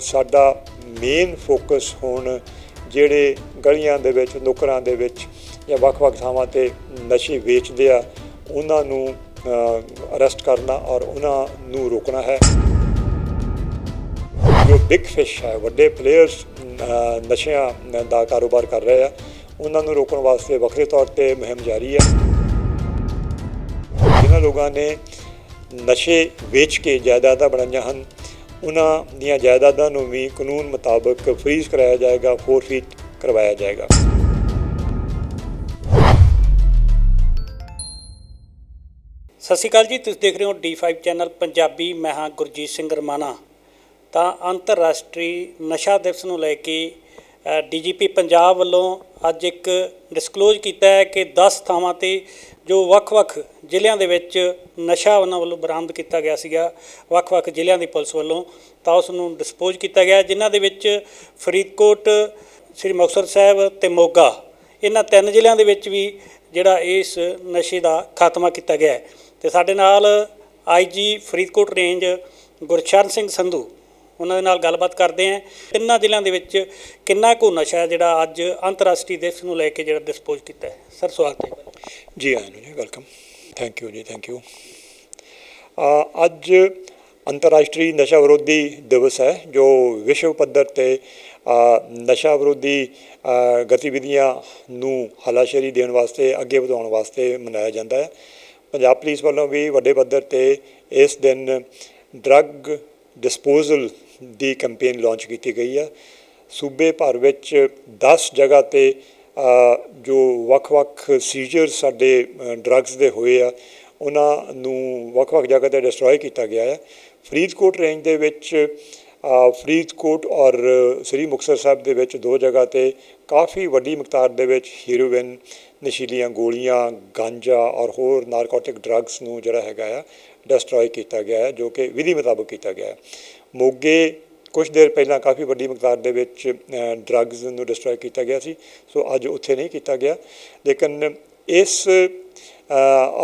ਸਾਡਾ main focus ਹੁਣ ਜਿਹੜੇ ਗਲੀਆਂ ਦੇ ਵਿੱਚ, ਨੁਕਰਾਂ ਦੇ ਵਿੱਚ ਜਾਂ ਵੱਖ-ਵੱਖ ਥਾਵਾਂ ਤੇ ਨਸ਼ੇ ਵੇਚਦੇ ਆ, ਉਹਨਾਂ ਨੂੰ ਅਰੈਸਟ ਕਰਨਾ ਔਰ ਉਹਨਾਂ ਨੂੰ ਰੋਕਣਾ ਹੈ। ਜੋ ਬਿਗ ਫਿਸ਼ ਹੈ, ਵੱਡੇ ਪਲੇਅਰਸ ਨਸ਼ਿਆਂ ਦਾ ਕਾਰੋਬਾਰ ਕਰ ਰਹੇ ਆ, ਉਹਨਾਂ ਨੂੰ ਰੋਕਣ ਵਾਸਤੇ ਵੱਖਰੇ ਤੌਰ ਤੇ ਮੁਹਿੰਮ ਜਾਰੀ ਹੈ। ਜਿਨ੍ਹਾਂ ਲੋਕਾਂ ਨੇ ਨਸ਼ੇ ਵੇਚ ਕੇ ਜਾਇਦਾਦਾਂ ਬਣਾਈਆਂ ਹਨ ਉਹਨਾਂ ਦੀਆਂ ਜਾਇਦਾਦਾਂ ਨੂੰ ਵੀ ਕਾਨੂੰਨ ਮੁਤਾਬਕ ਫ੍ਰੀਜ਼ ਕਰਾਇਆ ਜਾਏਗਾ ਫੋਰਫੀਟ ਕਰਵਾਇਆ ਜਾਏਗਾ। ਸਤਿ ਸ਼੍ਰੀ ਅਕਾਲ ਜੀ, ਤੁਸੀਂ ਦੇਖ ਰਹੇ ਹੋ D5 ਚੈਨਲ ਪੰਜਾਬੀ, ਮੈਂ ਹਾਂ ਗੁਰਜੀਤ ਸਿੰਘ ਰਮਾਣਾ। ਤਾਂ ਅੰਤਰਰਾਸ਼ਟਰੀ ਨਸ਼ਾ ਦਿਵਸ ਨੂੰ ਲੈ ਕੇ ਡੀਜੀਪੀ ਪੰਜਾਬ ਵੱਲੋਂ ਅੱਜ ਇੱਕ ਡਿਸਕਲੋਜ਼ ਕੀਤਾ ਹੈ ਕਿ 10 ਥਾਵਾਂ ਤੇ ਜੋ ਵੱਖ-ਵੱਖ ਜ਼ਿਲ੍ਹਿਆਂ ਦੇ ਵਿੱਚ ਨਸ਼ਾ ਉਹਨਾਂ ਵੱਲੋਂ ਬਰਾਮਦ ਕੀਤਾ ਗਿਆ ਸੀਗਾ, ਵੱਖ-ਵੱਖ ਜ਼ਿਲ੍ਹਿਆਂ ਦੀ ਪੁਲਿਸ ਵੱਲੋਂ, ਤਾਂ ਉਸ ਨੂੰ ਡਿਸਪੋਜ਼ ਕੀਤਾ ਗਿਆ, ਜਿਨ੍ਹਾਂ ਦੇ ਵਿੱਚ ਫਰੀਦਕੋਟ, ਸ੍ਰੀ ਮੁਕਤਸਰ ਸਾਹਿਬ ਤੇ ਮੋਗਾ, ਇਹਨਾਂ ਤਿੰਨ ਜ਼ਿਲ੍ਹਿਆਂ ਦੇ ਵਿੱਚ ਵੀ ਜਿਹੜਾ ਇਸ ਨਸ਼ੇ ਦਾ ਖਾਤਮਾ ਕੀਤਾ ਗਿਆ ਹੈ। ਤੇ ਸਾਡੇ ਨਾਲ ਆਈਜੀ ਫਰੀਦਕੋਟ ਰੇਂਜ ਗੁਰਚਰਨ ਸਿੰਘ ਸੰਧੂ ਉਹਨਾਂ ਦੇ ਨਾਲ ਗੱਲਬਾਤ ਕਰਦੇ ਆਂ ਤਿੰਨਾਂ ਜ਼ਿਲ੍ਹਿਆਂ ਦੇ ਵਿੱਚ ਕਿੰਨਾ ਕੁ ਨਸ਼ਾ ਹੈ ਜਿਹੜਾ ਅੱਜ ਅੰਤਰਰਾਸ਼ਟਰੀ ਦਿਵਸ ਨੂੰ ਲੈ ਕੇ ਜਿਹੜਾ ਡਿਸਪੋਜ਼ ਕੀਤਾ ਹੈ? ਸਰ, ਸਵਾਗਤ ਹੈ ਜੀ। ਆਇਆਂ ਨੂੰ ਜੀ ਵੈਲਕਮ ਥੈਂਕ ਯੂ ਜੀ ਥੈਂਕ ਯੂ ਅੱਜ ਅੰਤਰਰਾਸ਼ਟਰੀ ਨਸ਼ਾ ਵਿਰੋਧੀ ਦਿਵਸ ਹੈ, ਜੋ ਵਿਸ਼ਵ ਪੱਧਰ ਤੇ ਨਸ਼ਾ ਵਿਰੋਧੀ ਗਤੀਵਿਧੀਆਂ ਨੂੰ ਹਲਾਸ਼ੇਰੀ ਦੇਣ ਵਾਸਤੇ, ਅੱਗੇ ਵਧਾਉਣ ਵਾਸਤੇ ਮਨਾਇਆ ਜਾਂਦਾ ਹੈ। ਪੰਜਾਬ ਪੁਲਿਸ ਵੱਲੋਂ ਵੀ ਵੱਡੇ ਪੱਧਰ ਤੇ ਇਸ ਦਿਨ ਡਰੱਗ ਡਿਸਪੋਜ਼ਲ ਦੀ ਕੈਂਪੇਨ ਲਾਂਚ ਕੀਤੀ ਗਈ ਆ। ਸੂਬੇ ਭਰ ਵਿੱਚ 10 ਜਗ੍ਹਾ ਤੇ ਜੋ ਵੱਖ-ਵੱਖ ਸੀਜ਼ਰ ਸਾਡੇ ਡਰੱਗਸ ਦੇ ਹੋਏ ਆ, ਉਹਨਾਂ ਨੂੰ ਵੱਖ-ਵੱਖ ਜਗ੍ਹਾ ਤੇ ਡਿਸਟਰੋਏ ਕੀਤਾ ਗਿਆ ਹੈ ਫਰੀਦਕੋਟ ਰੇਂਜ ਦੇ ਵਿੱਚ ਫਰੀਦਕੋਟ ਔਰ ਸ੍ਰੀ ਮੁਕਤਸਰ ਸਾਹਿਬ ਦੇ ਵਿੱਚ ਦੋ ਜਗ੍ਹਾ ਤੇ ਕਾਫੀ ਵੱਡੀ ਮਿਕਦਾਰ ਦੇ ਵਿੱਚ ਹੀਰੋਇਨ ਨਸ਼ੀਲੀਆਂ ਗੋਲੀਆਂ, ਗਾਂਜਾ ਔਰ ਹੋਰ ਨਾਰਕੋਟਿਕ ਡਰੱਗਸ ਨੂੰ ਜਿਹੜਾ ਹੈਗਾ ਆ ਡਿਸਟਰੋਏ ਕੀਤਾ ਗਿਆ ਹੈ ਜੋ ਕਿ ਵਿਧੀ ਮੁਤਾਬਕ ਕੀਤਾ ਗਿਆ ਹੈ ਮੋਗੇ ਕੁਝ ਦੇਰ ਪਹਿਲਾਂ ਕਾਫੀ ਵੱਡੀ ਮਿਕਦਾਰ ਦੇ ਵਿੱਚ ਡਰੱਗਸ ਨੂੰ ਡਿਸਟਰੋਏ ਕੀਤਾ ਗਿਆ ਸੀ ਸੋ ਅੱਜ ਉੱਥੇ ਨਹੀਂ ਕੀਤਾ ਗਿਆ। ਲੇਕਿਨ ਇਸ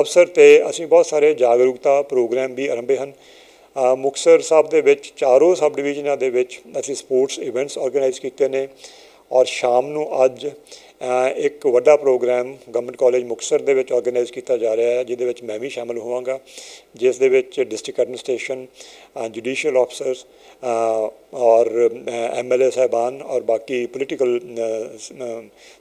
ਅਵਸਰ ਤੇ ਅਸੀਂ ਬਹੁਤ ਸਾਰੇ ਜਾਗਰੂਕਤਾ ਪ੍ਰੋਗਰਾਮ ਵੀ ਆਰੰਭੇ ਹਨ। ਅ, ਮੁਕਤਸਰ ਸਾਹਿਬ ਦੇ ਵਿੱਚ ਚਾਰੋਂ ਸਬ ਡਿਵੀਜ਼ਨਾਂ ਦੇ ਵਿੱਚ ਅਸੀਂ ਸਪੋਰਟਸ ਇਵੈਂਟਸ ਆਰਗੇਨਾਈਜ਼ ਕੀਤੇ ਨੇ ਔਰ ਸ਼ਾਮ ਨੂੰ ਅੱਜ ਇੱਕ ਵੱਡਾ ਪ੍ਰੋਗਰਾਮ ਗਵਰਨਮੈਂਟ ਕਾਲਜ ਮੁਕਤਸਰ ਦੇ ਵਿੱਚ ਆਰਗੇਨਾਈਜ਼ ਕੀਤਾ ਜਾ ਰਿਹਾ ਹੈ, ਜਿਹਦੇ ਵਿੱਚ ਮੈਂ ਵੀ ਸ਼ਾਮਲ ਹੋਵਾਂਗਾ, ਜਿਸ ਦੇ ਵਿੱਚ ਡਿਸਟ੍ਰਿਕਟ ਐਡਮਿਨਿਸਟ੍ਰੇਸ਼ਨ ਜੁਡੀਸ਼ੀਅਲ ਆਫਸਰਸ ਔਰ ਐਮਐਲਏ ਸਾਹਿਬਾਨ ਔਰ ਬਾਕੀ ਪੋਲੀਟੀਕਲ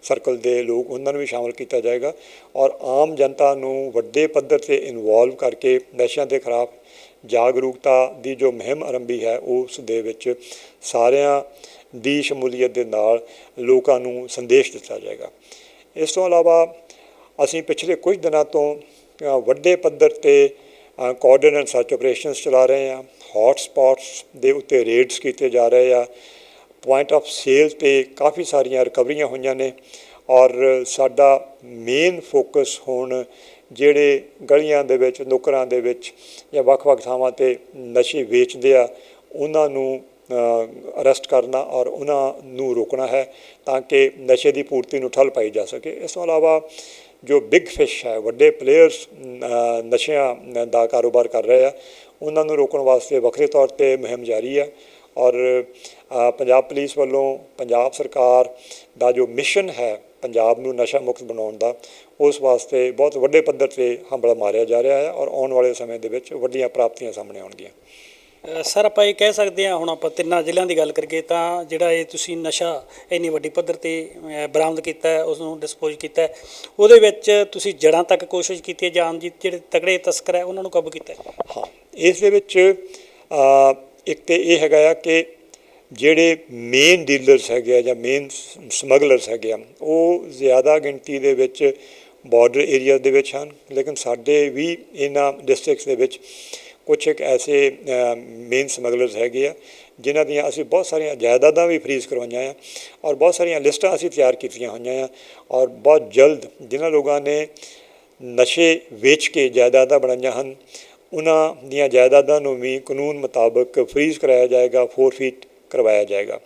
ਸਰਕਲ ਦੇ ਲੋਕ, ਉਹਨਾਂ ਨੂੰ ਵੀ ਸ਼ਾਮਲ ਕੀਤਾ ਜਾਏਗਾ ਔਰ ਆਮ ਜਨਤਾ ਨੂੰ ਵੱਡੇ ਪੱਧਰ ਤੇ ਇਨਵੋਲਵ ਕਰਕੇ ਨਸ਼ਿਆਂ ਦੇ ਖਿਲਾਫ ਜਾਗਰੂਕਤਾ ਦੀ ਜੋ ਮੁਹਿੰਮ ਆਰੰਭੀ ਹੈ, ਉਸ ਦੇ ਵਿੱਚ ਸਾਰਿਆਂ ਦੀ ਸ਼ਮੂਲੀਅਤ ਦੇ ਨਾਲ ਲੋਕਾਂ ਨੂੰ ਸੰਦੇਸ਼ ਦਿੱਤਾ ਜਾਏਗਾ। ਇਸ ਤੋਂ ਇਲਾਵਾ ਅਸੀਂ ਪਿਛਲੇ ਕੁਝ ਦਿਨਾਂ ਤੋਂ ਵੱਡੇ ਪੱਧਰ ਤੇ ਕੋਆਰਡੀਨੇਟ ਸਰਚ ਆਪਰੇਸ਼ਨਸ ਚਲਾ ਰਹੇ ਹਾਂ। ਹੌਟ ਸਪੌਟਸ ਦੇ ਉੱਤੇ ਰੇਡਸ ਕੀਤੇ ਜਾ ਰਹੇ ਆ। ਪੁਆਇੰਟ ਆਫ ਸੇਲ ਤੇ ਕਾਫੀ ਸਾਰੀਆਂ ਰਿਕਵਰੀਆਂ ਹੋਈਆਂ ਨੇ ਔਰ ਸਾਡਾ ਮੇਨ ਫੋਕਸ ਹੁਣ ਜਿਹੜੇ ਗਲੀਆਂ ਦੇ ਵਿੱਚ, ਨੁਕਰਾਂ ਦੇ ਵਿੱਚ ਜਾਂ ਵੱਖ-ਵੱਖ ਥਾਵਾਂ ਤੇ ਨਸ਼ੇ ਵੇਚਦੇ ਆ, ਉਹਨਾਂ ਨੂੰ ਅਰੈਸਟ ਕਰਨਾ ਔਰ ਉਹਨਾਂ ਨੂੰ ਰੋਕਣਾ ਹੈ ਤਾਂ ਕਿ ਨਸ਼ੇ ਦੀ ਪੂਰਤੀ ਨੂੰ ਠੱਲ ਪਾਈ ਜਾ ਸਕੇ। ਇਸ ਤੋਂ ਇਲਾਵਾ ਜੋ ਬਿਗ ਫਿਸ਼ ਹੈ, ਵੱਡੇ ਪਲੇਅਰਸ ਨਸ਼ਿਆਂ ਦਾ ਕਾਰੋਬਾਰ ਕਰ ਰਹੇ ਆ, ਉਹਨਾਂ ਨੂੰ ਰੋਕਣ ਵਾਸਤੇ ਵੱਖਰੇ ਤੌਰ ਤੇ ਮੁਹਿੰਮ ਜਾਰੀ ਹੈ ਔਰ ਪੰਜਾਬ ਪੁਲਿਸ ਵੱਲੋਂ ਪੰਜਾਬ ਸਰਕਾਰ ਦਾ ਜੋ ਮਿਸ਼ਨ ਹੈ ਪੰਜਾਬ ਨੂੰ ਨਸ਼ਾ ਮੁਕਤ ਬਣਾਉਣ ਦਾ, ਉਸ ਵਾਸਤੇ ਬਹੁਤ ਵੱਡੇ ਪੱਧਰ ਤੇ ਹੰਬਲਾ ਮਾਰਿਆ ਜਾ ਰਿਹਾ ਹੈ ਔਰ ਆਉਣ ਵਾਲੇ ਸਮੇਂ ਦੇ ਵਿੱਚ ਵੱਡੀਆਂ ਪ੍ਰਾਪਤੀਆਂ ਸਾਹਮਣੇ ਆਉਣਗੀਆਂ। ਸਰ, ਆਪਾਂ ਇਹ ਕਹਿ ਸਕਦੇ ਹਾਂ, ਹੁਣ ਆਪਾਂ ਤਿੰਨਾਂ ਜ਼ਿਲ੍ਹਿਆਂ ਦੀ ਗੱਲ ਕਰੀਏ ਤਾਂ ਜਿਹੜਾ ਇਹ ਤੁਸੀਂ ਨਸ਼ਾ ਇੰਨੀ ਵੱਡੀ ਪੱਧਰ ਤੇ ਬਰਾਮਦ ਕੀਤਾ ਹੈ ਉਸ ਨੂੰ ਡਿਸਪੋਜ਼ ਕੀਤਾ ਹੈ, ਉਹਦੇ ਵਿੱਚ ਤੁਸੀਂ ਜੜਾਂ ਤੱਕ ਕੋਸ਼ਿਸ਼ ਕੀਤੀ ਹੈ ਜਾਣ ਦੀ ਜਿਹੜੇ ਤਗੜੇ ਤਸਕਰ ਹੈ, ਉਹਨਾਂ ਨੂੰ ਕਾਬੂ ਕੀਤਾ ਹਾਂ? ਇਸ ਦੇ ਵਿੱਚ ਇੱਕ ਤੇ ਇਹ ਹੈਗਾ ਆ ਕਿ ਜਿਹੜੇ ਮੇਨ ਡੀਲਰਸ ਹੈਗੇ ਆ ਜਾਂ ਮੇਨ ਸਮਗਲਰਸ ਹੈਗੇ ਆ, ਉਹ ਜ਼ਿਆਦਾ ਗਿਣਤੀ ਦੇ ਵਿੱਚ ਬਾਰਡਰ ਏਰੀਆ ਦੇ ਵਿੱਚ ਹਨ, ਲੇਕਿਨ ਸਾਡੇ ਵੀ ਇਹਨਾਂ ਡਿਸਟ੍ਰਿਕਟਸ ਦੇ ਵਿੱਚ ਕੁਝ ਇੱਕ ਐਸੇ ਮੇਨ ਸਮਗਲਰਸ ਹੈਗੇ ਆ, ਜਿਨ੍ਹਾਂ ਦੀਆਂ ਅਸੀਂ ਬਹੁਤ ਸਾਰੀਆਂ ਜਾਇਦਾਦਾਂ ਵੀ ਫਰੀਜ਼ ਕਰਵਾਈਆਂ ਆ ਔਰ ਬਹੁਤ ਸਾਰੀਆਂ ਲਿਸਟਾਂ ਅਸੀਂ ਤਿਆਰ ਕੀਤੀਆਂ ਹੋਈਆਂ ਆ ਔਰ ਬਹੁਤ ਜਲਦ ਜਿਨ੍ਹਾਂ ਲੋਕਾਂ ਨੇ ਨਸ਼ੇ ਵੇਚ ਕੇ ਜਾਇਦਾਦਾਂ ਬਣਾਈਆਂ ਹਨ, ਉਹਨਾਂ ਦੀਆਂ ਜਾਇਦਾਦਾਂ ਨੂੰ ਵੀ ਕਾਨੂੰਨ ਮੁਤਾਬਕ ਫਰੀਜ਼ ਕਰਾਇਆ ਜਾਏਗਾ ਫੋਰਫੀਟ ਕਰਵਾਇਆ ਜਾਏਗਾ।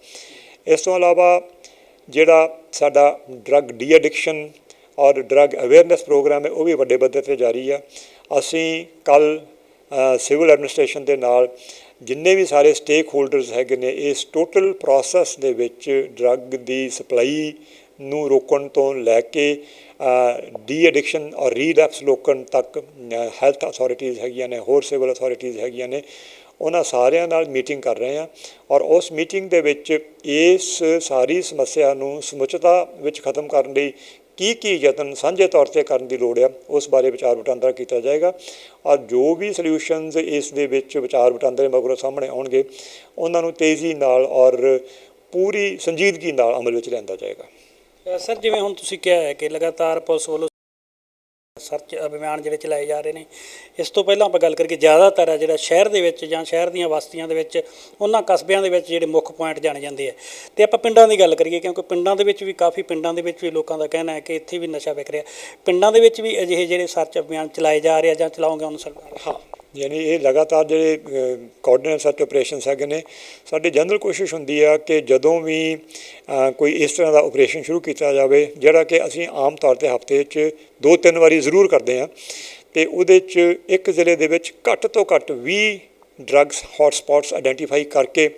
ਇਸ ਤੋਂ ਇਲਾਵਾ ਜਿਹੜਾ ਸਾਡਾ ਡਰੱਗ ਡੀ ਐਡਿਕਸ਼ਨ ਔਰ ਡਰੱਗ ਅਵੇਅਰਨੈਸ ਪ੍ਰੋਗਰਾਮ ਹੈ, ਉਹ ਵੀ ਵੱਡੇ ਪੱਧਰ ਤੇ ਜਾਰੀ ਆ। ਅਸੀਂ ਕੱਲ ਸਿਵਲ ਐਡਮਿਨਿਸਟ੍ਰੇਸ਼ਨ ਦੇ ਨਾਲ ਜਿੰਨੇ ਵੀ ਸਾਰੇ ਸਟੇਕ ਹੋਲਡਰਸ ਹੈਗੇ ਨੇ, ਇਸ ਟੋਟਲ ਪ੍ਰੋਸੈਸ ਦੇ ਵਿੱਚ ਡਰੱਗ ਦੀ ਸਪਲਾਈ ਨੂੰ ਰੋਕਣ ਤੋਂ ਲੈ ਕੇ ਡੀ ਐਡਿਕਸ਼ਨ ਔਰ ਰੀਲੈਪਸ ਰੋਕਣ ਤੱਕ ਹੈਲਥ ਅਥਾਰਟੀਜ਼ ਹੈਗੀਆਂ ਨੇ, ਹੋਰ ਸਿਵਲ ਅਥਾਰਟੀਜ਼ ਹੈਗੀਆਂ ਨੇ, ਉਹਨਾਂ ਸਾਰਿਆਂ ਨਾਲ ਮੀਟਿੰਗ ਕਰ ਰਹੇ ਹਾਂ ਔਰ ਉਸ ਮੀਟਿੰਗ ਦੇ ਵਿੱਚ ਇਸ ਸਾਰੀ ਸਮੱਸਿਆ ਨੂੰ ਸਮੁੱਚਤਾ ਵਿੱਚ ਖਤਮ ਕਰਨ ਲਈ ਕੀ ਕੀ ਯਤਨ ਸਾਂਝੇ ਤੌਰ ਤੇ ਕਰਨ ਦੀ ਲੋੜ ਆ, ਉਸ ਬਾਰੇ ਵਿਚਾਰ ਵਟਾਂਦਰਾ ਕੀਤਾ ਜਾਏਗਾ। ਔਰ ਜੋ ਵੀ ਸੋਲੂਸ਼ਨਸ ਇਸ ਦੇ ਵਿੱਚ ਵਿਚਾਰ ਵਟਾਂਦਰੇ ਮਗਰੋਂ ਸਾਹਮਣੇ ਆਉਣਗੇ, ਉਹਨਾਂ ਨੂੰ ਤੇਜ਼ੀ ਨਾਲ ਔਰ ਪੂਰੀ ਸੰਜੀਦਗੀ ਨਾਲ ਅਮਲ ਵਿੱਚ ਲਿਆਂਦਾ ਜਾਏਗਾ। ਸਰ, ਜਿਵੇਂ ਹੁਣ ਤੁਸੀਂ ਕਿਹਾ ਹੈ ਕਿ ਲਗਾਤਾਰ ਪੁਲਿਸ ਵੱਲੋਂ ਸਰਚ ਅਭਿਆਨ ਜਿਹੜੇ ਚਲਾਏ ਜਾ ਰਹੇ ਨੇ। ਇਸ ਤੋਂ ਪਹਿਲਾਂ ਆਪਾਂ ਗੱਲ ਕਰੀਏ ਜ਼ਿਆਦਾਤਰ ਆ ਜਿਹੜਾ ਸ਼ਹਿਰ ਦੇ ਵਿੱਚ ਜਾਂ ਸ਼ਹਿਰ ਦੀਆਂ ਬਸਤੀਆਂ ਦੇ ਵਿੱਚ, ਉਹਨਾਂ ਕਸਬਿਆਂ ਦੇ ਵਿੱਚ ਜਿਹੜੇ ਮੁੱਖ ਪੁਆਇੰਟ ਜਾਣੇ ਜਾਂਦੇ ਆ। ਤੇ ਆਪਾਂ ਪਿੰਡਾਂ ਦੀ ਗੱਲ ਕਰੀਏ, ਕਿਉਂਕਿ ਪਿੰਡਾਂ ਦੇ ਵਿੱਚ ਵੀ ਕਾਫੀ ਪਿੰਡਾਂ ਦੇ ਵਿੱਚ ਵੀ ਲੋਕਾਂ ਦਾ ਕਹਿਣਾ ਹੈ ਕਿ ਇੱਥੇ ਵੀ ਨਸ਼ਾ ਵਿਕ ਰਿਹਾ। ਪਿੰਡਾਂ ਦੇ ਵਿੱਚ ਵੀ ਅਜਿਹੇ ਜਿਹੜੇ ਸਰਚ ਅਭਿਆਨ ਚਲਾਏ ਜਾ ਰਹੇ ਆ ਜਾਂ ਚਲਾਉਂਗੇ, ਉਹਨਾਂ ਸਰਕਾਰ ਹਾਂ। ਯਾਨੀ ਇਹ ਲਗਾਤਾਰ ਜਿਹੜੇ ਕੋਆਰਡੀਨੇਟ ਸਰਚ ਆਪਰੇਸ਼ਨਸ ਹੈਗੇ ਨੇ, ਸਾਡੀ ਜਨਰਲ ਕੋਸ਼ਿਸ਼ ਹੁੰਦੀ ਆ ਕਿ ਜਦੋਂ ਵੀ ਕੋਈ ਇਸ ਤਰ੍ਹਾਂ ਦਾ ਆਪਰੇਸ਼ਨ ਸ਼ੁਰੂ ਕੀਤਾ ਜਾਵੇ, ਜਿਹੜਾ ਕਿ ਅਸੀਂ ਆਮ ਤੌਰ ਤੇ ਹਫ਼ਤੇ 'ਚ ਦੋ ਤਿੰਨ ਵਾਰੀ ਜ਼ਰੂਰ ਕਰਦੇ ਆ ਤੇ ਉਹਦੇ 'ਚ ਇੱਕ ਜ਼ਿਲ੍ਹੇ ਦੇ ਵਿੱਚ ਘੱਟ ਤੋਂ ਘੱਟ 20 ਡਰੱਗਸ ਹੌਟ ਸਪੌਟਸ ਆਇਡੈਂਟੀਫਾਈ ਕਰਕੇ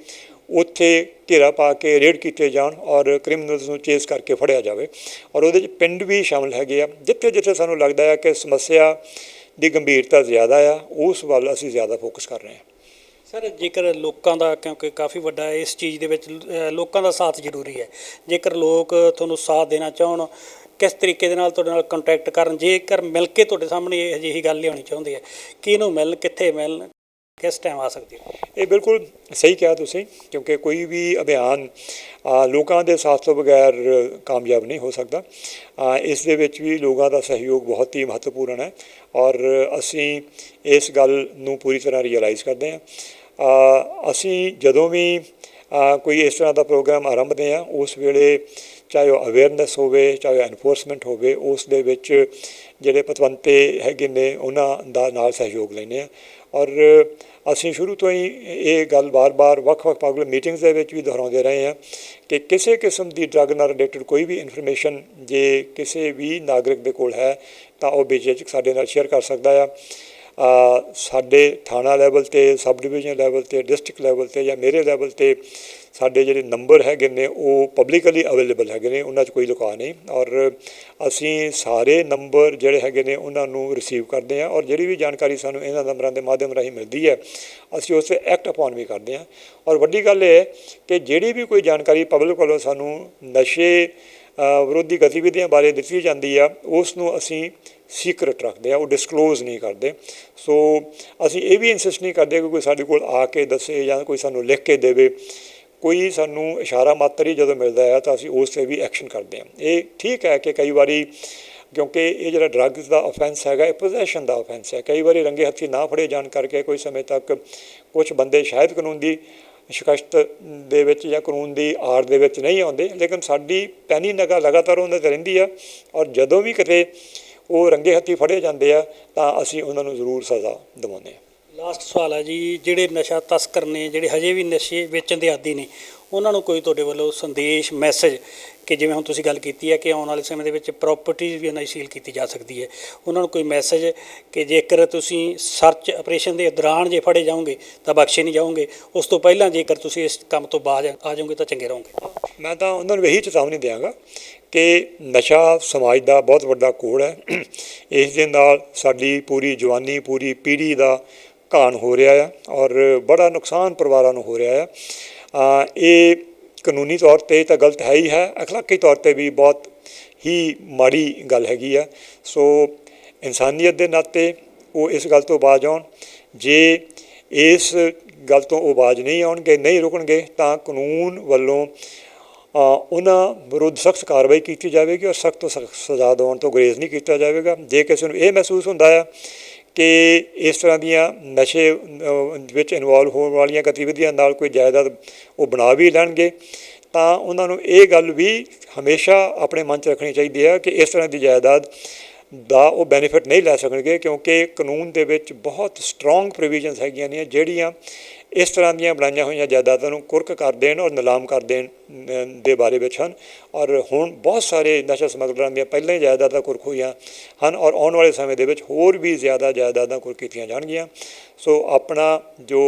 ਉੱਥੇ ਘੇਰਾ ਪਾ ਕੇ ਰੇਡ ਕੀਤੇ ਜਾਣ ਔਰ ਕ੍ਰਿਮੀਨਲਸ ਨੂੰ ਚੇਸ ਕਰਕੇ ਫੜਿਆ ਜਾਵੇ। ਔਰ ਉਹਦੇ 'ਚ ਪਿੰਡ ਵੀ ਸ਼ਾਮਲ ਹੈਗੇ ਆ ਜਿੱਥੇ ਜਿੱਥੇ ਸਾਨੂੰ ਲੱਗਦਾ ਹੈ ਕਿ ਸਮੱਸਿਆ ਦੀ ਗੰਭੀਰਤਾ ਜ਼ਿਆਦਾ ਆ, ਉਸ ਵੱਲ ਅਸੀਂ ਜ਼ਿਆਦਾ ਫੋਕਸ ਕਰ ਰਹੇ ਹਾਂ। ਸਰ, ਜੇਕਰ ਲੋਕਾਂ ਦਾ, ਕਿਉਂਕਿ ਕਾਫੀ ਵੱਡਾ ਇਸ ਚੀਜ਼ ਦੇ ਵਿੱਚ ਲੋਕਾਂ ਦਾ ਸਾਥ ਜ਼ਰੂਰੀ ਹੈ। ਜੇਕਰ ਲੋਕ ਤੁਹਾਨੂੰ ਸਾਥ ਦੇਣਾ ਚਾਹਣ, ਕਿਸ ਤਰੀਕੇ ਦੇ ਨਾਲ ਤੁਹਾਡੇ ਨਾਲ ਕੰਟੈਕਟ ਕਰਨ, ਜੇਕਰ ਮਿਲ ਕੇ ਤੁਹਾਡੇ ਸਾਹਮਣੇ ਇਹ ਅਜਿਹੀ ਗੱਲ ਲਿਆਉਣੀ ਚਾਹੁੰਦੇ ਆ, ਕਿਹਨੂੰ ਮਿਲਣ, ਕਿੱਥੇ ਮਿਲਣ ਕਿਸ ਟਾਈਮ ਆ ਸਕਦੀ ਹੈ? ਇਹ ਬਿਲਕੁਲ ਸਹੀ ਕਿਹਾ ਤੁਸੀਂ, ਕਿਉਂਕਿ ਕੋਈ ਵੀ ਅਭਿਆਨ ਲੋਕਾਂ ਦੇ ਸਾਥ ਤੋਂ ਬਗੈਰ ਕਾਮਯਾਬ ਨਹੀਂ ਹੋ ਸਕਦਾ। ਇਸ ਦੇ ਵਿੱਚ ਵੀ ਲੋਕਾਂ ਦਾ ਸਹਿਯੋਗ ਬਹੁਤ ਹੀ ਮਹੱਤਵਪੂਰਨ ਹੈ ਔਰ ਅਸੀਂ ਇਸ ਗੱਲ ਨੂੰ ਪੂਰੀ ਤਰ੍ਹਾਂ ਰਿਅਲਾਈਜ਼ ਕਰਦੇ ਹਾਂ। ਅਸੀਂ ਜਦੋਂ ਵੀ ਕੋਈ ਇਸ ਤਰ੍ਹਾਂ ਦਾ ਪ੍ਰੋਗਰਾਮ ਆਰੰਭਦੇ ਹਾਂ, ਉਸ ਵੇਲੇ ਚਾਹੇ ਉਹ ਅਵੇਅਰਨੈਸ ਹੋਵੇ, ਚਾਹੇ ਐਨਫੋਰਸਮੈਂਟ ਹੋਵੇ, ਉਸ ਦੇ ਵਿੱਚ ਜਿਹੜੇ ਪਤਵੰਤੇ ਹੈਗੇ ਨੇ, ਉਹਨਾਂ ਦਾ ਨਾਲ ਸਹਿਯੋਗ ਲੈਂਦੇ ਆ ਔਰ ਅਸੀਂ ਸ਼ੁਰੂ ਤੋਂ ਹੀ ਇਹ ਗੱਲ ਬਾਰ-ਬਾਰ, ਵੱਖ-ਵੱਖ ਪਬਲਿਕ ਮੀਟਿੰਗਸ ਦੇ ਵਿੱਚ ਵੀ ਦੁਹਰਾਉਂਦੇ ਰਹੇ ਹਾਂ ਕਿ ਕਿਸੇ ਕਿਸਮ ਦੀ ਡਰੱਗ ਨਾਲ ਰਿਲੇਟਡ ਕੋਈ ਵੀ ਇਨਫੋਰਮੇਸ਼ਨ ਜੇ ਕਿਸੇ ਵੀ ਨਾਗਰਿਕ ਦੇ ਕੋਲ ਹੈ, ਤਾਂ ਉਹ ਬੇਝਿਜਕ ਸਾਡੇ ਨਾਲ ਸ਼ੇਅਰ ਕਰ ਸਕਦਾ ਆ। ਸਾਡੇ ਥਾਣਾ ਲੈਵਲ ਤੇ, ਸਬ ਡਿਵੀਜ਼ਨ ਲੈਵਲ ਤੇ, ਡਿਸਟ੍ਰਿਕਟ ਲੈਵਲ ਤੇ ਜਾਂ ਮੇਰੇ ਲੈਵਲ ਤੇ ਸਾਡੇ ਜਿਹੜੇ ਨੰਬਰ ਹੈਗੇ ਨੇ, ਉਹ ਪਬਲਿਕਲੀ ਅਵੇਲੇਬਲ ਹੈਗੇ ਨੇ, ਉਹਨਾਂ 'ਚ ਕੋਈ ਲੁਕਾ ਨਹੀਂ। ਔਰ ਅਸੀਂ ਸਾਰੇ ਨੰਬਰ ਜਿਹੜੇ ਹੈਗੇ ਨੇ, ਉਹਨਾਂ ਨੂੰ ਰਿਸੀਵ ਕਰਦੇ ਹਾਂ। ਔਰ ਜਿਹੜੀ ਵੀ ਜਾਣਕਾਰੀ ਸਾਨੂੰ ਇਹਨਾਂ ਨੰਬਰਾਂ ਦੇ ਮਾਧਿਅਮ ਰਾਹੀਂ ਮਿਲਦੀ ਹੈ, ਅਸੀਂ ਉਸ ਤੇ ਐਕਟ ਅਪਨ ਵੀ ਕਰਦੇ ਹਾਂ। ਔਰ ਵੱਡੀ ਗੱਲ ਇਹ ਹੈ ਕਿ ਜਿਹੜੀ ਵੀ ਕੋਈ ਜਾਣਕਾਰੀ ਪਬਲਿਕ ਵੱਲੋਂ ਸਾਨੂੰ ਨਸ਼ੇ ਵਿਰੋਧੀ ਗਤੀਵਿਧੀਆਂ ਬਾਰੇ ਦਿੱਤੀ ਜਾਂਦੀ ਆ ਉਸ ਨੂੰ ਅਸੀਂ ਸੀਕ੍ਰੇਟ ਰੱਖਦੇ ਆ ਉਹ ਡਿਸਕਲੋਜ਼ ਨਹੀਂ ਕਰਦੇ। ਸੋ ਅਸੀਂ ਇਹ ਵੀ ਇਨਸਿਸਟ ਨਹੀਂ ਕਰਦੇ ਕਿ ਕੋਈ ਸਾਡੇ ਕੋਲ ਆ ਕੇ ਦੱਸੇ ਜਾਂ ਕੋਈ ਸਾਨੂੰ ਲਿਖ ਕੇ ਦੇਵੇ। ਕੋਈ ਸਾਨੂੰ ਇਸ਼ਾਰਾ ਮਾਤਰ ਹੀ ਜਦੋਂ ਮਿਲਦਾ ਹੈ ਤਾਂ ਅਸੀਂ ਉਸ ਤੇ ਵੀ ਐਕਸ਼ਨ ਕਰਦੇ ਹਾਂ। ਇਹ ਠੀਕ ਹੈ ਕਿ ਕਈ ਵਾਰੀ ਕਿਉਂਕਿ ਇਹ ਜਿਹੜਾ ਡਰੱਗਸ ਦਾ ਆਫੈਂਸ ਹੈਗਾ, ਇਹ ਪੋਜੈਸ਼ਨ ਦਾ ਆਫੈਂਸ ਹੈ। ਕਈ ਵਾਰੀ ਰੰਗੇ ਹੱਥੀ ਨਾ ਫੜੇ ਜਾਣ ਕਰਕੇ ਕੋਈ ਸਮੇਂ ਤੱਕ ਕੁਝ ਬੰਦੇ ਸ਼ਾਇਦ ਕਾਨੂੰਨ ਦੀ ਸ਼ਿਕਸਤ ਦੇ ਵਿੱਚ ਜਾਂ ਕਾਨੂੰਨ ਦੀ ਆੜ ਦੇ ਵਿੱਚ ਨਹੀਂ ਆਉਂਦੇ, ਲੇਕਿਨ ਸਾਡੀ ਪੈਣੀ ਨਗਾ ਲਗਾਤਾਰ ਉਹਨਾਂ ਤੇ ਰਹਿੰਦੀ ਆ ਔਰ ਜਦੋਂ ਵੀ ਕਿਤੇ ਉਹ ਰੰਗੇ ਹੱਥੀ ਫੜੇ ਜਾਂਦੇ ਆ ਤਾਂ ਅਸੀਂ ਉਹਨਾਂ ਨੂੰ ਜ਼ਰੂਰ ਸਜ਼ਾ ਦਿਵਾਉਂਦੇ ਹਾਂ। ਲਾਸਟ ਸਵਾਲ ਹੈ ਜੀ, ਜਿਹੜੇ ਨਸ਼ਾ ਤਸਕਰ ਨੇ, ਜਿਹੜੇ ਹਜੇ ਵੀ ਨਸ਼ੇ ਵੇਚਣ ਦੇ ਆਦੀ ਨੇ, ਉਹਨਾਂ ਨੂੰ ਕੋਈ ਤੁਹਾਡੇ ਵੱਲੋਂ ਸੰਦੇਸ਼ ਮੈਸੇਜ ਕਿ ਜਿਵੇਂ ਹੁਣ ਤੁਸੀਂ ਗੱਲ ਕੀਤੀ ਹੈ ਕਿ ਆਉਣ ਵਾਲੇ ਸਮੇਂ ਦੇ ਵਿੱਚ ਪ੍ਰਾਪਰਟੀਜ਼ ਵੀ ਉਹਨਾਂ ਦੀ ਸੀਲ ਕੀਤੀ ਜਾ ਸਕਦੀ ਹੈ, ਉਹਨਾਂ ਨੂੰ ਕੋਈ ਮੈਸੇਜ ਕਿ ਜੇਕਰ ਤੁਸੀਂ ਸਰਚ ਆਪਰੇਸ਼ਨ ਦੇ ਦੌਰਾਨ ਜੇ ਫੜੇ ਜਾਓਗੇ, ਤਾਂ ਬਖਸ਼ੇ ਨਹੀਂ ਜਾਓਗੇ, ਉਸ ਤੋਂ ਪਹਿਲਾਂ ਜੇਕਰ ਤੁਸੀਂ ਇਸ ਕੰਮ ਤੋਂ ਬਾਜ ਆ ਜਾਓਗੇ ਤਾਂ ਚੰਗੇ ਰਹੋਗੇ। ਮੈਂ ਤਾਂ ਉਹਨਾਂ ਨੂੰ ਇਹੀ ਚੇਤਾਵਨੀ ਦਿਆਂਗਾ ਕਿ ਨਸ਼ਾ ਸਮਾਜ ਦਾ ਬਹੁਤ ਵੱਡਾ ਕੋੜ ਹੈ। ਇਸ ਦੇ ਨਾਲ ਸਾਡੀ ਪੂਰੀ ਜਵਾਨੀ, ਪੂਰੀ ਪੀੜ੍ਹੀ ਦਾ ਘਾਣ ਹੋ ਰਿਹਾ ਆ ਔਰ ਬੜਾ ਨੁਕਸਾਨ ਪਰਿਵਾਰਾਂ ਨੂੰ ਹੋ ਰਿਹਾ ਆ। ਇਹ ਕਾਨੂੰਨੀ ਤੌਰ ਤੇ ਤਾਂ ਗਲਤ ਹੈ ਹੀ ਹੈ, ਅਖਲਾਕੀ ਤੌਰ ਤੇ ਵੀ ਬਹੁਤ ਹੀ ਮਾੜੀ ਗੱਲ ਹੈਗੀ ਆ। ਸੋ ਇਨਸਾਨੀਅਤ ਦੇ ਨਾਤੇ ਉਹ ਇਸ ਗੱਲ ਤੋਂ ਬਾਜ ਆਉਣ। ਜੇ ਇਸ ਗੱਲ ਤੋਂ ਉਹ ਬਾਜ ਨਹੀਂ ਆਉਣਗੇ, ਨਹੀਂ ਰੁਕਣਗੇ, ਤਾਂ ਕਾਨੂੰਨ ਵੱਲੋਂ ਉਹਨਾਂ ਵਿਰੁੱਧ ਸਖਤ ਕਾਰਵਾਈ ਕੀਤੀ ਜਾਵੇਗੀ ਔਰ ਸਖਤ ਤੋਂ ਸਖਤ ਸਜ਼ਾ ਦਿਵਾਉਣ ਤੋਂ ਗੁਰੇਜ਼ ਨਹੀਂ ਕੀਤਾ ਜਾਵੇਗਾ। ਜੇ ਕਿਸੇ ਨੂੰ ਇਹ ਮਹਿਸੂਸ ਹੁੰਦਾ ਆ ਕਿ ਇਸ ਤਰ੍ਹਾਂ ਦੀਆਂ ਨਸ਼ੇ ਵਿੱਚ ਇਨਵੋਲਵ ਹੋਣ ਵਾਲੀਆਂ ਗਤੀਵਿਧੀਆਂ ਨਾਲ ਕੋਈ ਜਾਇਦਾਦ ਉਹ ਬਣਾ ਵੀ ਲੈਣਗੇ, ਤਾਂ ਉਹਨਾਂ ਨੂੰ ਇਹ ਗੱਲ ਵੀ ਹਮੇਸ਼ਾ ਆਪਣੇ ਮਨ 'ਚ ਰੱਖਣੀ ਚਾਹੀਦੀ ਹੈ ਕਿ ਇਸ ਤਰ੍ਹਾਂ ਦੀ ਜਾਇਦਾਦ ਦਾ ਉਹ ਬੈਨੀਫਿਟ ਨਹੀਂ ਲੈ ਸਕਣਗੇ ਕਿਉਂਕਿ ਕਾਨੂੰਨ ਦੇ ਵਿੱਚ ਬਹੁਤ ਸਟਰੋਂਗ ਪ੍ਰੋਵੀਜ਼ਨਸ ਹੈਗੀਆਂ ਨੇ ਜਿਹੜੀਆਂ ਇਸ ਤਰ੍ਹਾਂ ਦੀਆਂ ਬਣਾਈਆਂ ਹੋਈਆਂ ਜਾਇਦਾਦਾਂ ਨੂੰ ਕੁਰਕ ਕਰ ਦੇਣ ਔਰ ਨਿਲਾਮ ਕਰ ਦੇਣ ਦੇ ਬਾਰੇ ਵਿੱਚ ਹਨ। ਔਰ ਹੁਣ ਬਹੁਤ ਸਾਰੇ ਨਸ਼ਾ ਸਮਗਲਰਾਂ ਦੀਆਂ ਪਹਿਲਾਂ ਹੀ ਜਾਇਦਾਦਾਂ ਕੁਰਕ ਹੋਈਆਂ ਹਨ ਔਰ ਆਉਣ ਵਾਲੇ ਸਮੇਂ ਦੇ ਵਿੱਚ ਹੋਰ ਵੀ ਜ਼ਿਆਦਾ ਜਾਇਦਾਦਾਂ ਕੁਰਕ ਕੀਤੀਆਂ ਜਾਣਗੀਆਂ। ਸੋ ਆਪਣਾ ਜੋ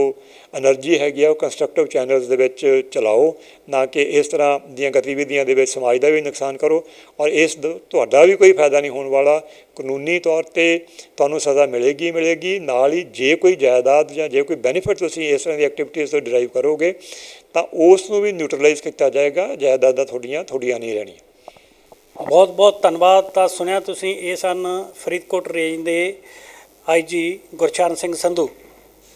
એનર્ਜੀ ਹੈਗੀ ਆ ਉਹ ਕੰਸਟਰਕਟਿਵ ਚੈਨਲਸ ਦੇ ਵਿੱਚ ਚਲਾਓ, ਨਾ ਕਿ ਇਸ ਤਰ੍ਹਾਂ ਦੀਆਂ ਗਤੀਵਿਧੀਆਂ ਦੇ ਵਿੱਚ ਸਮਾਜ ਦਾ ਵੀ ਨੁਕਸਾਨ ਕਰੋ ਔਰ ਇਸ ਤੁਹਾਡਾ ਵੀ ਕੋਈ ਫਾਇਦਾ ਨਹੀਂ ਹੋਣ ਵਾਲਾ। ਕਾਨੂੰਨੀ ਤੌਰ ਤੇ ਤੁਹਾਨੂੰ ਸਜ਼ਾ ਮਿਲੇਗੀ ਮਿਲੇਗੀ। ਨਾਲ ਹੀ ਜੇ ਕੋਈ ਜਾਇਦਾਦ ਜਾਂ ਜੇ ਕੋਈ ਬੈਨੀਫਿਟ ਤੁਸੀਂ ਇਸ ਤਰ੍ਹਾਂ ਦੀ ਐਕਟੀਵਿਟੀਜ਼ ਤੋਂ ਡਰਾਈਵ ਕਰੋਗੇ, ਤਾਂ ਉਸ ਨੂੰ ਵੀ ਨਿਊਟਰਲਾਈਜ਼ ਕੀਤਾ ਜਾਏਗਾ। ਜਾਇਦਾਦਾਂ ਤੁਹਾਡੀਆਂ ਤੁਹਾਡੀਆਂ ਨਹੀਂ ਰਹਿਣੀਆਂ। ਬਹੁਤ ਬਹੁਤ ਧੰਨਵਾਦ। ਤਾਂ ਸੁਣਿਆ ਤੁਸੀਂ, ਇਹ ਸਨ ਫਰੀਦਕੋਟ ਰੇਂਜ ਦੇ ਆਈਜੀ ਗੁਰਚਰਨ ਸਿੰਘ ਸੰਧੂ।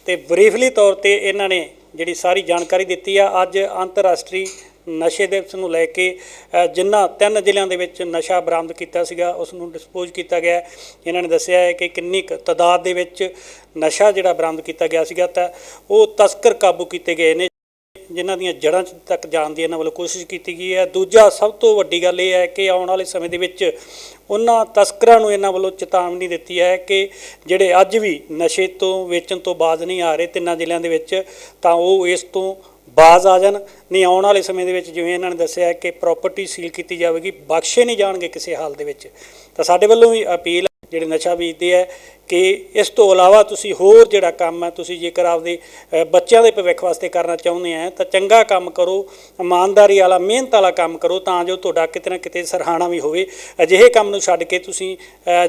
ਤੇ ਬਰੀਫਲੀ ਤੌਰ ਤੇ ਇਹਨਾਂ ਨੇ ਜਿਹੜੀ ਸਾਰੀ ਜਾਣਕਾਰੀ ਦਿੱਤੀ ਆ ਅੱਜ ਅੰਤਰਰਾਸ਼ਟਰੀ ਨਸ਼ੇ ਦਿਵਸ ਨੂੰ ਲੈ ਕੇ ਅ, ਜਿਨ੍ਹਾਂ ਤਿੰਨ ਜ਼ਿਲ੍ਹਿਆਂ ਦੇ ਵਿੱਚ ਨਸ਼ਾ ਬਰਾਮਦ ਕੀਤਾ ਸੀਗਾ ਉਸ ਨੂੰ ਡਿਸਪੋਜ਼ ਕੀਤਾ ਗਿਆ। ਇਹਨਾਂ ਨੇ ਦੱਸਿਆ ਹੈ ਕਿ ਕਿੰਨੀ ਕੁ ਤਾਦਾਦ ਦੇ ਵਿੱਚ ਨਸ਼ਾ ਜਿਹੜਾ ਬਰਾਮਦ ਕੀਤਾ ਗਿਆ ਸੀਗਾ ਤਾਂ ਉਹ ਤਸਕਰ ਕਾਬੂ ਕੀਤੇ ਗਏ ਨੇ। ਜਿਨ੍ਹਾਂ ਦੀਆਂ ਜੜ੍ਹਾਂ ਤੱਕ ਜਾਣ ਦੀ ਇਹਨਾਂ ਵੱਲੋਂ ਕੋਸ਼ਿਸ਼ ਕੀਤੀ ਗਈ ਹੈ। ਦੂਜਾ ਸਭ ਤੋਂ ਵੱਡੀ ਗੱਲ ਇਹ ਹੈ ਕਿ ਆਉਣ ਵਾਲੇ ਸਮੇਂ ਦੇ ਵਿੱਚ ਉਹਨਾਂ ਤਸਕਰਾਂ ਨੂੰ ਇਹਨਾਂ ਵੱਲੋਂ ਚੇਤਾਵਨੀ ਦਿੱਤੀ ਹੈ ਕਿ ਜਿਹੜੇ ਅੱਜ ਵੀ ਨਸ਼ੇ ਤੋਂ ਵੇਚਣ ਤੋਂ ਬਾਜ਼ ਨਹੀਂ ਆ ਰਹੇ ਤਿੰਨਾਂ ਜ਼ਿਲ੍ਹਿਆਂ ਦੇ ਵਿੱਚ, ਤਾਂ ਉਹ ਇਸ ਤੋਂ ਬਾਜ਼ ਆ ਜਾਣ। ਨਹੀਂ, ਆਉਣ ਵਾਲੇ ਸਮੇਂ ਦੇ ਵਿੱਚ ਜਿਵੇਂ ਇਹਨਾਂ ਨੇ ਦੱਸਿਆ ਕਿ ਪ੍ਰਾਪਰਟੀ ਸੀਲ ਕੀਤੀ ਜਾਵੇਗੀ, ਬਖਸ਼ੇ ਨਹੀਂ ਜਾਣਗੇ ਕਿਸੇ ਹਾਲ ਦੇ ਵਿੱਚ। ਤਾਂ ਸਾਡੇ ਵੱਲੋਂ ਵੀ ਅਪੀਲ ਜਿਹੜੇ ਨਸ਼ਾ ਵੇਚਦੇ ਹੈ ਕਿ ਇਸ ਤੋਂ ਇਲਾਵਾ ਤੁਸੀਂ ਹੋਰ ਜਿਹੜਾ ਕੰਮ ਹੈ, ਤੁਸੀਂ ਜੇਕਰ ਆਪਦੇ ਬੱਚਿਆਂ ਦੇ ਭਵਿੱਖ ਵਾਸਤੇ ਕਰਨਾ ਚਾਹੁੰਦੇ ਆ, ਤਾਂ ਚੰਗਾ ਕੰਮ ਕਰੋ, ਇਮਾਨਦਾਰੀ ਵਾਲਾ, ਮਿਹਨਤ ਵਾਲਾ ਕੰਮ ਕਰੋ, ਤਾਂ ਜੋ ਤੁਹਾਡਾ ਕਿਤੇ ਨਾ ਕਿਤੇ ਸਰਹਾਣਾ ਵੀ ਹੋਵੇ। ਅਜਿਹੇ ਕੰਮ ਨੂੰ ਛੱਡ ਕੇ ਤੁਸੀਂ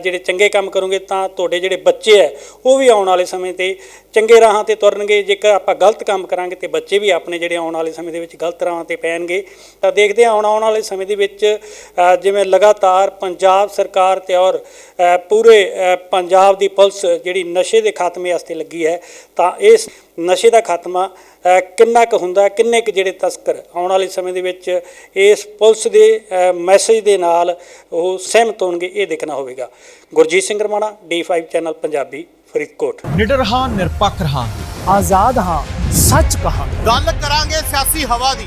ਜਿਹੜੇ ਚੰਗੇ ਕੰਮ ਕਰੋਗੇ, ਤਾਂ ਤੁਹਾਡੇ ਜਿਹੜੇ ਬੱਚੇ ਹੈ, ਉਹ ਵੀ ਆਉਣ ਵਾਲੇ ਸਮੇਂ ਤੇ ਚੰਗੇ ਰਾਹਾਂ ਤੇ ਤੁਰਨਗੇ। ਜੇਕਰ ਆਪਾਂ ਗਲਤ ਕੰਮ ਕਰਾਂਗੇ, ਤੇ ਬੱਚੇ ਵੀ ਆਪਣੇ ਜਿਹੜੇ ਆਉਣ ਵਾਲੇ ਸਮੇਂ ਦੇ ਵਿੱਚ ਗਲਤ ਰਾਹਾਂ ਤੇ ਪੈਣਗੇ। ਤਾਂ ਦੇਖਦੇ ਹਾਂ, ਆਉਣ ਆਉਣ ਵਾਲੇ ਸਮੇਂ ਦੇ ਵਿੱਚ ਜਿਵੇਂ ਲਗਾਤਾਰ ਪੰਜਾਬ ਸਰਕਾਰ ਤੇ ਔਰ ਪੂਰੇ ਪੰਜਾਬ ਦੀ ਪੁਲਿਸ ਜਿਹੜੀ ਨਸ਼ੇ ਦੇ ਖਾਤਮੇ ਵਾਸਤੇ ਲੱਗੀ ਹੈ ਤਾਂ ਇਸ ਨਸ਼ੇ ਦਾ ਖਾਤਮਾ ਕਿੰਨਾ ਕੁ ਹੁੰਦਾ ਕਿੰਨੇ ਕੁ ਜਿਹੜੇ ਤਸਕਰ ਆਉਣ ਵਾਲੇ ਸਮੇਂ ਦੇ ਵਿੱਚ ਇਸ ਪੁਲਿਸ ਦੇ ਮੈਸੇਜ ਦੇ ਨਾਲ ਉਹ ਸਹਿਮਤ ਹੋਣਗੇ ਇਹ ਦੇਖਣਾ ਹੋਵੇਗਾ। Gurjit Singh Ramana D5 channel Punjabi Faridkot. ਨਿਡਰ ਹਾਂ ਨਿਰਪੱਖ ਰਹਾਂਗੇ। ਆਜ਼ਾਦ ਹਾਂ ਸੱਚ ਕਹਾਂਗੇ। ਗੱਲ ਕਰਾਂਗੇ ਸਿਆਸੀ ਹਵਾ ਦੀ।